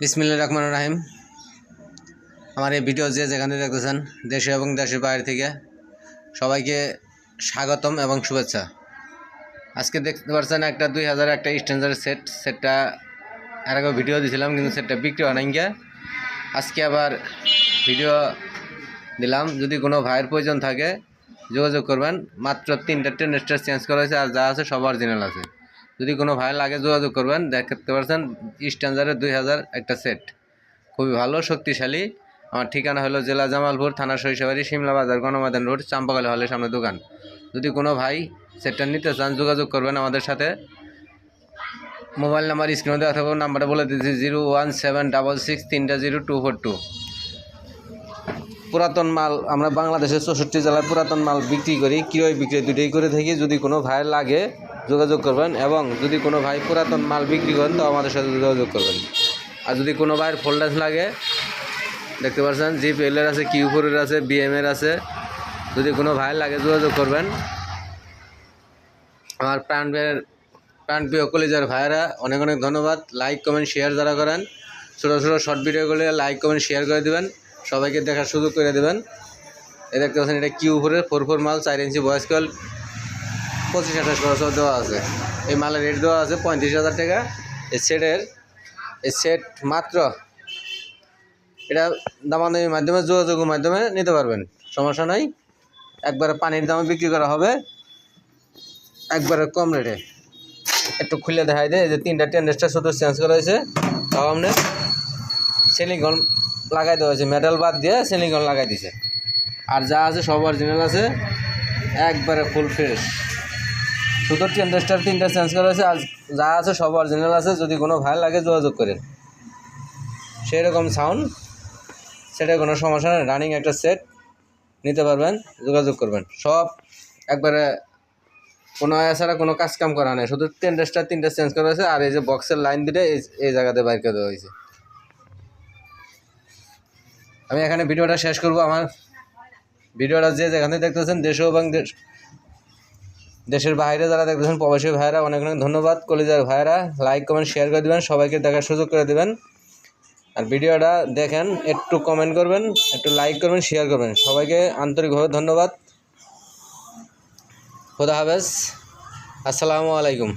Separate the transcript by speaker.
Speaker 1: বিসমিল্লা রহমান রাহিম। আমার এই ভিডিও যে যেখানে দেখতেছেন, দেশে এবং দেশের বাইরে থেকে সবাইকে স্বাগতম এবং শুভেচ্ছা। আজকে দেখতে পাচ্ছেন একটা দুই হাজার একটা স্ট্যান্ডার্ড সেট সেটটা এর আগে ভিডিও দিয়েছিলাম কিন্তু সেটটা বিক্রি হয় নাই আজকে আবার ভিডিও দিলাম। যদি কোনো ভাইয়ের প্রয়োজন থাকে, যোগাযোগ করবেন। মাত্র তিনটা টেন্ডার চেঞ্জ করা হয়েছে, আর যা আছে সব অরিজিনাল আছে। যদি কোনো ভাইয়ের লাগে যোগাযোগ করবেন, দেখতে পাচ্ছেন স্ট্যান্ডার্ডের দুই হাজার একটা সেট খুবই ভালো, শক্তিশালী। আমার ঠিকানা হলো জেলা জামালপুর, থানা শৈশবাড়ি শিমলা বাজার গণমাদান রোড চাম্পাকালী হলের সামনে দোকান। যদি কোনো ভাই সেটটা নিতে চান, যোগাযোগ করবেন আমাদের সাথে। মোবাইল নাম্বার স্ক্রিনে দেওয়া থাকবে নাম্বারটা বলে দিচ্ছি zero one seven double six তিনটা জিরো টু ফোর টু। পুরাতন মাল আমরা বাংলাদেশের চৌষট্টি জেলায় পুরাতন মাল বিক্রি করি, ক্রয় বিক্রয় দুটোই করে থাকি। যদি কোনো ভাইয়ের লাগে, যোগাযোগ করবেন এবং যদি কোনো ভাই পুরাতন মাল বিক্রি করেন, তো আমাদের সাথে যোগাযোগ করবেন। আর যদি কোনো ভাইয়ের ফোল্ডার লাগে, দেখতে পাচ্ছেন জিপ এলের আছে কিউ ফোরের আছে বিএমের আছে। যদি কোনো ভাইয়ের লাগে, যোগাযোগ করবেন। আমার প্রাণ প্রাণ প্রিয় কলেজের ভাইয়েরা, অনেক অনেক ধন্যবাদ। লাইক কমেন্ট শেয়ার যারা করেন, ছোটো ছোটো শর্ট ভিডিওগুলো লাইক কমেন্ট শেয়ার করে দেবেন। সবাইকে দেখার সুযোগ করে দেবেন। এ দেখতে পাচ্ছেন, এটা কিউ ফোরের ফোর ফোর মাল, চার ইঞ্চি বয়স কল পঁচিশ আঠাশ খরচ দেওয়া আছে। এই মালের রেট দেওয়া আছে পঁয়ত্রিশ হাজার টাকা। এই সেটের এই সেট মাত্র এটা দামাদামির মাধ্যমে, যোগাযোগের মাধ্যমে নিতে পারবেন। সমস্যা নাই। একবারে পানির দামে বিক্রি করা হবে। একবারে কম রেটে একটু খুলে দেখাই দেয় যে তিনটা টেন্ডেসটা শুধু চেঞ্জ করা হয়েছে। তাও সিলিকন লাগাই দেওয়া হয়েছে। মেটাল বাদ দিয়ে সিলিকন লাগাই দিছে। আর যা আছে সব অরিজিনাল আছে, একবারে ফুল ফ্রেশ শুধু টেন্ডেসটার তিনটা চেঞ্জ করা হয়েছে, আর যা আছে সব অরিজিনাল আছে। যদি কোনো ভাই লাগে, যোগাযোগ করেন। সেই রকম সাউন্ড সেটা কোনো সমস্যা নেই। রানিং একটা সেট নিতে পারবেন, যোগাযোগ করবেন। সব একবারে কোনো ছাড়া কোনো কাজ কাম করা নেই। শুধু টেন্ডারটা তিনটা চেঞ্জ করা হয়েছে, আর এই যে বক্সের লাইন এই এই জায়গাতে বাইর করে দেওয়া হয়েছে। আমি এখানে ভিডিওটা শেষ করব। আমার ভিডিওটা যে যেখানে দেখতেছেন দেশ এবং দেশ দেশের বাইরে যারা দেখতেছেন, প্রবাসী ভাইয়েরা, অনেক অনেক ধন্যবাদ। কলিজার ভাইয়েরা লাইক কমেন্ট শেয়ার করে দেবেন, সবাইকে দেখার সুযোগ করে দেবেন। আর ভিডিওটা দেখেন, একটু কমেন্ট করবেন, একটু লাইক করবেন শেয়ার করবেন। সবাইকে আন্তরিকভাবে ধন্যবাদ। খোদা হাফেজ। আসসালামু আলাইকুম।